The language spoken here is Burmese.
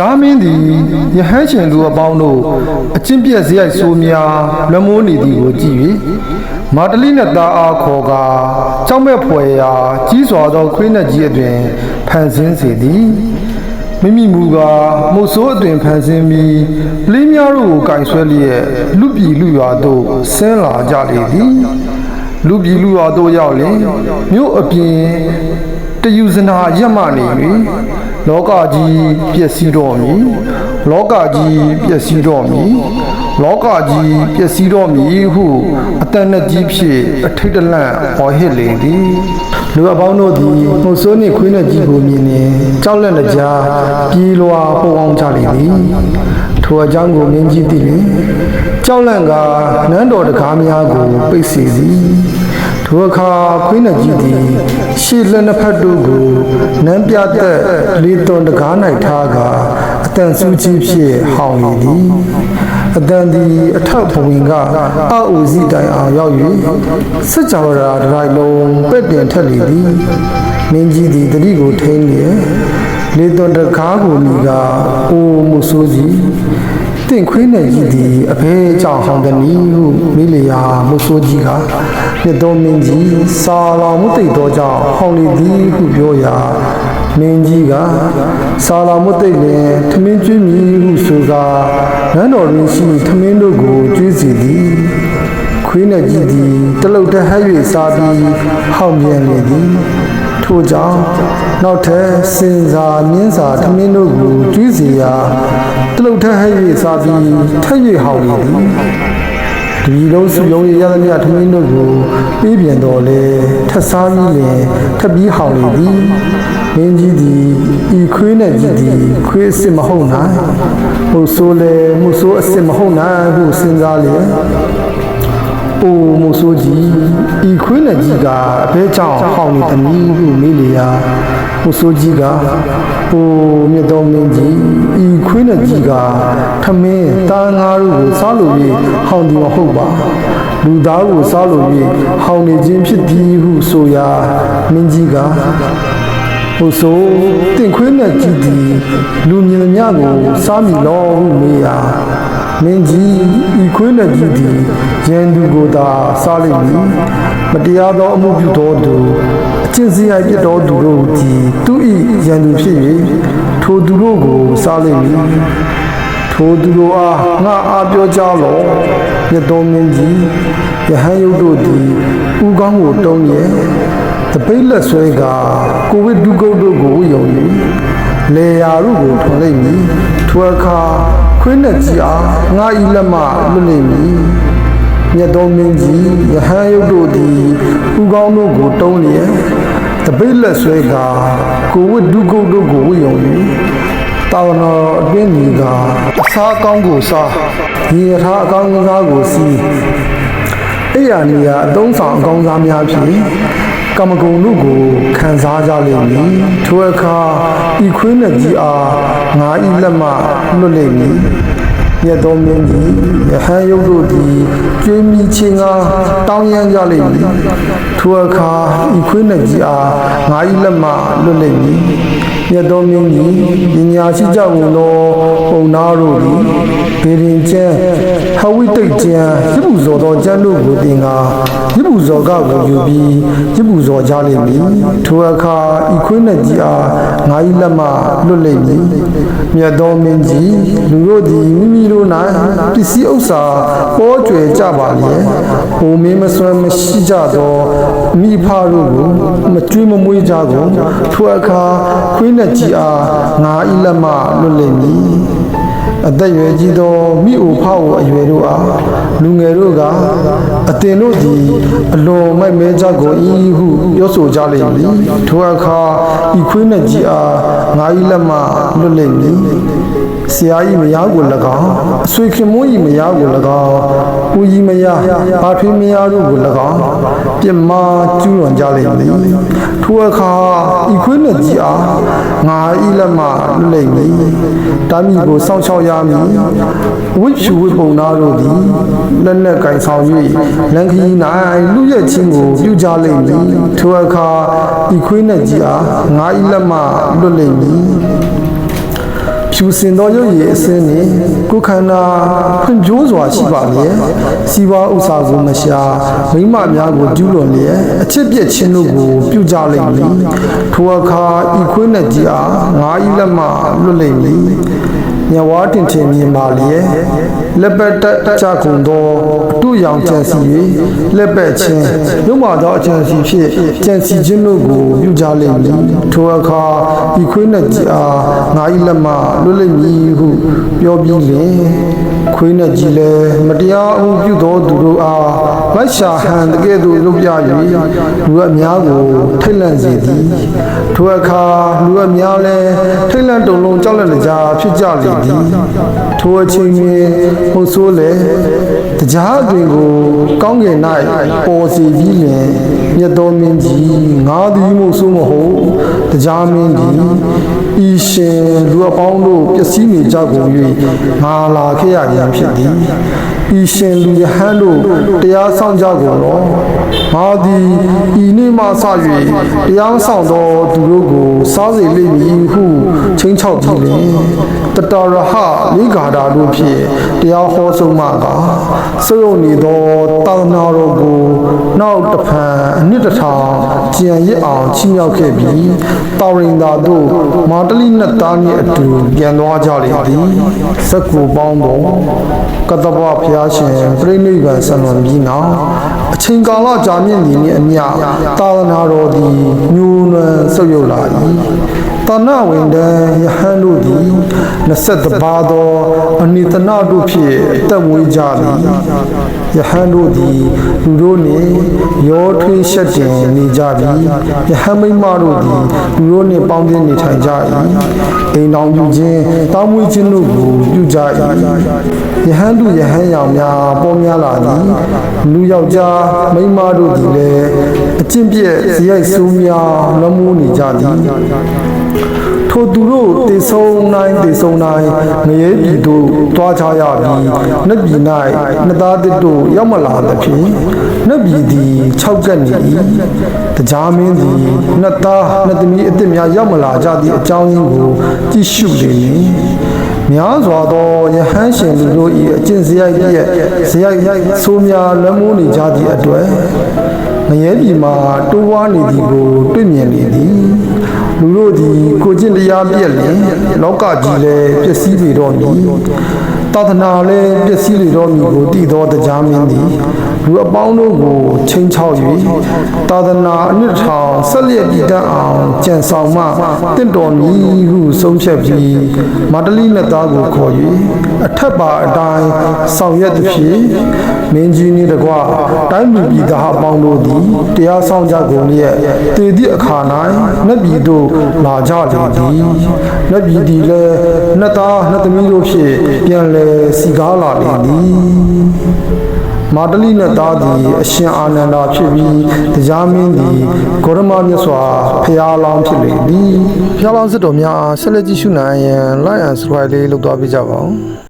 ဂျာမင်းသည်ယဟန်ရှင်လူအပေါင်းတို့အချင်းပြက်စရိုက်ဆိုးများလွန်မိုးနေသည်ကိုကြည့်၍မာတလိနှင့်သားအားခေါ်ကာကြောက်မဲ့ဖွယ်ရာကြီးစွာသောခွေးနှက်ကြီးအတွင်ဖန်ဆင်းစေသည်မိမိမူကားမို့ဆိုးအတွင်ဖန်ဆင်းပြီးပလင်းများတို့ကိုကင်ဆွဲလျက်လူပြည်လူရွာသို့ဆင်းလာကြလေသည်လူပြည်လူရွာတို့ရောက်လင်မြို့အပြင်တယူဇနာရက်မှနေ၍ လောကကြီးပျက်စီးတော်မူလောကကြီးပျက်စီးတော်မူလောကကြီးပျက်စီးတော်မူဟုအတန်နဲ့ကြီးဖြင့်အထိတ်တလန့်ဟောဟစ်လေသည်လူအပေါင်းတို့သည်မှုဆိုးနှင့်ခွေးနှင့်ကြီးကိုမြင်နေကြောက်လန့်တကြားပြေးလွှာပုံအောင်ကြလေသည်ထိုအကြောင်းကိုမြင်ကြည့်သည်လေကြောက်လန့်ကနန်းတော်တကားများကိုပိတ်စီသည် ထိုအခါခွေးနှကြီးသည်ရှေ့လက်နှစ်ဖက်တို့ကိုနန်းပြသက်လေးသွန်တကား၌ထားကာအတန်ဆူးကြီးဖြင့်ဟောင်လေသည်အတန်သည်အထောက်ဘဝင်ကအအိုစီတိုင်အောင်ရောက်၍စัจ java ရာဒရိုင်လုံးပဲ့တင်ထက်လေသည်မင်းကြီးသည်တတိကိုထိန်းလျက်လေသွန်တကားကိုမိကအိုမှုဆိုးစီ တင့်ခွေးနဲ့ကြီးသည်အဖေကြောင့်ဟောင်းသည်ဟုမိလျာမှုဆိုးကြီးကမြတ်တော်မင်းကြီးစာလောင်မှုတိတ်သောကြောင့်ဟောင်းလေသည်ဟုပြောရာမင်းကြီးကစာလောင်မှုတိတ်လင်ထမင်းကျွေးမည်ဟုဆိုကာနန်းတော်ရင်းရှိထမင်းတို့ကိုကျွေးစီသည်ခွေးနဲ့ကြီးသည်တလုတ်တဟဲ့၍စားပြီးဟောင်းပြန်လေသည် ထို့ကြောင့်နောက်ထပ်စင်စာမြင်းစာထမင်းတို့ကိုကျွေးစီရာတလုတ်ထဟဲ့၍စားပြီးထက်၍ဟောင်းလေသည်ဒီလုံးစုယုံရရသမျှထမင်းတို့ကိုပြေးပြန်တော်လေထက်စားပြီးလင်ထပ်ပြီးဟောင်းလေသည်မင်းကြီးသည်ဤခွေးနဲ့ကြီးသည်ခွေးအစ်စ်မဟုတ်နိုင်ဟိုဆိုလေမှုဆိုးအစ်စ်မဟုတ်နိုင်ဟုစဉ်းစားလျက်အိုမိုဆိုးကြီးဤ ခွေးနဲ့ကြီးကအဘဲကြောင့်ဟောင်းနေတမီးဟုမေးလျာမိုဆိုးကြီးကအိုမြတ်တော်မင်းကြီးဤခွေးနဲ့ကြီးကထမင်းတာငါတို့ကိုစားလို့၍ဟောင်းဒီမဟုတ်ပါလူသားကိုစားလို့၍ဟောင်းနေခြင်းဖြစ်သည်ဟုဆိုရာမင်းကြီးကဟိုဆိုတင့်ခွေးနဲ့ကြည့်သည်လူမြင်မြကိုစားမိလောဟုမေးရာ မင်းကြီးဤခွေးနဲ့ကြည့်သည်ရန်သူကိုသာစားလိမ့်မည်မတရားသောအမှုပြုသောသူအချင်းစရိုက်ပြစ်တော်သူတို့သည်သူဤရန်သူဖြစ်၍ထိုသူတို့ကိုစားလိမ့်မည်ထိုသူတို့အားငါအားပြောကြလောမြတ်တော်မင်းကြီးယဟန်ယုတ်တို့သည်ဥကောင်းကိုတုံးရဲ့တပိတ်လက်ဆွဲကကိုဝိဒုက္ခတို့ကိုယုံ၍လေယာတို့ကိုထွန်လိုက်မည်ထိုအခါ ခွေးနဲ့ကြီးအားငါဤလက်မှလွတ်လိမ့်မည်မြတ်တော်မင်းကြီးယဟန်ယုတ်တို့သည်ဥကောင်းတို့ကိုတုံးလျက်တပိတ်လက်ဆွဲကကိုဝိဒုက္ခတို့ကိုယုံ၍တောင်းတော်အတွင်းကြီးကအစားကောင်းကိုစားဒီရထားအကောင်းစားကိုစီးအဲ့ရနေရာအသုံးဆောင်အကောင်းစားများဖြင့် ကမ္မဂုဏ်တို့ကိုခံစားကြလိမ့်မည်ထိုအခါဤခွေးနဲ့ကြီးအားငါဤလက်မှလွတ်လိမ့်မည် မြတ်တော်မင်းကြီးယဟန်ယုတ်တို့သည်ကျွေးမိချင်းကတောင်းရမ်းကြလိမ့်မည်ထိုအခါဤခွေးနဲ့ကြီးအားငါဤလက်မှလွတ်လိမ့်မည်မြတ်တော်မင်းကြီးပညာရှိကြကုန်သောပုံနာတို့သည်ဘေရင်ကျမ်းဟဝိတိတ်ကျမ်းရစ်ပူဇော်သောကျမ်းတို့ကိုသင်ကာရစ်ပူဇော်ကကိုယူပြီးရစ်ပူဇော်ကြလိမ့်မည်ထိုအခါဤခွေးနဲ့ကြီးအားငါဤလက်မှလွတ်လိမ့်မည်မြတ်တော်မင်းကြီးလူတို့သည်မိမိတို့၌ပစ္စည်းဥစ္စာပေါ်ကျွယ်ကြပါလျက်ဟိုမင်းမစွမ်းမရှိကြသောမိဖတို့ကိုမကျွေးမမွေးကြကုန်ထိုအခါခွေးနဲ့ကြီးအားငါဤလက်မှလွတ်လိမ့်မည်အသက်ရွယ်ကြီးသောမိအိုဖောက်အရွယ်တို့အားလူငယ်တို့ကအတင်တို့သည်အလွန်မိုက်မဲကြကုန်၏ဟုပြောဆိုကြလိမ့်မည်ထိုအခါဤခွေးနှင့်ကြီးအားငါ၏လက်မှလွတ်လိမ့်မည် ဆရာ၏မယားကို၎င်းအဆွေခင်မွေး၏မယားကို၎င်းဦးကြီးမယားဘာထွေးမယားတို့ကို၎င်းပြစ်မှားကျူးလွန်ကြလိမ့်မည်ထိုအခါဤခွေးနှင့်ကြီးအားငါ၏လက်မှလွတ်လိမ့်မည်တာမီကိုစောင့်ရှောက်ရမည်ဝိဖြူဝိပုံနာတို့သည်လက်နက်ကင်ဆောင်၍လန်ခီ၌လူရဲ့ချင်းကိုပြုကြလိမ့်မည်ထိုအခါဤခွေးနှင့်ကြီးအားငါ၏လက်မှလွတ်လိမ့်မည် ဖြူစင်သောရုပ်ရည်အစင်းနှင့်ကိုယ်ခန္ဓာဖွံ့ဖြိုးစွာရှိပါလျက်စီးပွားဥစ္စာကိုမရှာမိမများကိုကျူးလွန်လျက်အချစ်ပြည့်ခြင်းတို့ကိုပြုကြလိမ့်မည်ထိုအခါဤခွေးနှက်ကြီးအားငါဤလက်မှလွတ်လိမ့်မည် ညဝါတင်ထင်မြင်ပါလျက်လက်ပတ်တက်ကြကုန်သောအတူရောင်ကြံစီ၍လက်ပတ်ချင်းရုံမာသောအကြံစီဖြင့်ကြံစီခြင်းတို့ကိုပြုကြလိမ့်မည်ထိုအခါဤခွေးနှက်ကြီးအားငါဤလက်မှလွတ်လိမ့်မည်ဟုပြောပြီးလျှင် ခွေးနှက်ကြီးလည်းမတရားအမှုပြုသောသူတို့အားလိုက်ရှာဟန်တကဲ့သို့လုပ်ပြ၍လူအများကိုထိတ်လန့်စေသည်ထိုအခါလူအများလည်းထိတ်လန့်တုန်လုံးကြောက်လန့်ကြဖြစ်ကြလေသည်ထိုအချိန်တွင်ဟုတ်ဆိုးလေတရားတွင်ကိုကောင်းကင်၌ပေါ်စီပြီးလျင်မြတ်တော်မင်းကြီးငါသည်မို့ဆိုးမဟုတ်တရားမင်းသည်ဤရှင်လူအပေါင်းတို့ပျက်စီးနေကြကုန်၍ငါလာခဲ့ရရန်ဖြစ်သည်ဤရှင်လူယဟန်တို့တရားဆောင်ကြကုန်လောငါသည်ဤနေ့မှစ၍တရားဆောင်သောသူတို့ကိုစားစေလိမ့်မည်ဟုချင်းချောက်ပြီးလင်တတရဟမိဂါဒာတို့ဖြင့်တရားဟောဆုံးမှကစုံနေသောတာသနာတော်ကိုနောက်တစ်ဖန်အနှစ်တစ်ထောင် ကြံရစ်အောင်ချီးမြှောက်ခဲ့ပြီးတာရင်သာတို့မာတလိနှစ်သားနှင့်အတူပြန်သွားကြလေသည်စက္ကူပေါင်းသောကတ္တဗဘုရားရှင်ပြိဋိဘံဆံတော်ပြီးနောက်အချိန်ကာလကြာမြင့်သည်နှင့်အမျှသာသနာတော်သည်ညူနွမ်းဆုပ်ယုပ်လာ၏တဏဝင်တန်ယဟန်တို့သည် 23ပါးသောအနိတနာတို့ဖြင့်အသက်မွေးကြသည်ယဟန်တို့သည်လူတို့နှင့်ရောထွေးရှက်တင်နေကြသည်ယဟန်မိန်းမတို့သည်လူတို့နှင့်ပေါင်းသင်းနေထိုင်ကြ၏အိမ်တော်ပြုခြင်းတောင်းမွေးခြင်းတို့ကိုပြုကြ၏ယဟန်တို့ယဟန်ရောင်များပေါ်များလာသည်လူယောက်ျားမိန်းမတို့သည်လည်းအကျင့်ပြည့်ဇယိုက်ဆိုးများလွန်မိုးနေကြသည် ထိုသူတို့တေဆုံးနိုင်တေဆုံးနိုင်ငရဲပြည်သို့တွားချရပြီးနတ်ပြည်၌နှစ်သားတစ်တို့ရောက်မလာသဖြင့်နတ်ပြည်သည်၆ကပ်နေ၏တရားမင်းသည်နှစ်သားနှစ်သမီးအစ်စ်များရောက်မလာကြသည့်အကြောင်းရင်းကိုကြည့်ရှုလေမည်များစွာသောယဟန်ရှင်လူတို့၏အကျင့်စရိုက်ပြည့်စရိုက်ဆိုးများလွန်မိုးနေကြသည့်အတွက်ငရဲပြည်မှာတိုးဝါနေသည်ကိုတွေ့မြင်လေသည် လူတို့သည်ကိုကျင့်တရားပြည့်လင်လောကကြီးလည်းပျက်စီးလေတော့မည်သာသနာလည်းပျက်စီးလေတော့မည်ကိုတည်သောတရားမင်းသည် လူအပေါင်းတို့ကိုချိန်ချောက်၍သာသနာအနှစ်ထောင်ဆက်လက်ပြည်တတ်အောင်ကြံဆောင်မှတင့်တော်မည်ဟုဆုံးဖြတ်ပြီးမာတလိနှစ်သားကိုခေါ်၍အထက်ပါအတိုင်းဆောင်ရွက်သည်ဖြင့်မင်းကြီးနှင့်တကွတိုင်းပြည်ပြည်သားအပေါင်းတို့သည်တရားဆောင်ကြကုန်လျက်တည်သည့်အခါ၌နတ်ပြည်သို့လာကြလေသည်နတ်ပြည်သည်လည်းနှစ်သားနှစ်သမီးတို့ဖြင့်ပြန်လည်စီကားလာလေသည် မာတလိနဲ့သားသည်အရှင်အာနန္ဒာဖြစ်ပြီးတရားမင်းသည်ဂေါရမမြတ်စွာဖျားလောင်းဖြစ်လေသည်ဖျားလောင်းစစ်တော်များဆက်လက်ကြည့်ရှုနိုင်ရန် like and subscribe လေးလုပ်သွားပေးကြပါဦး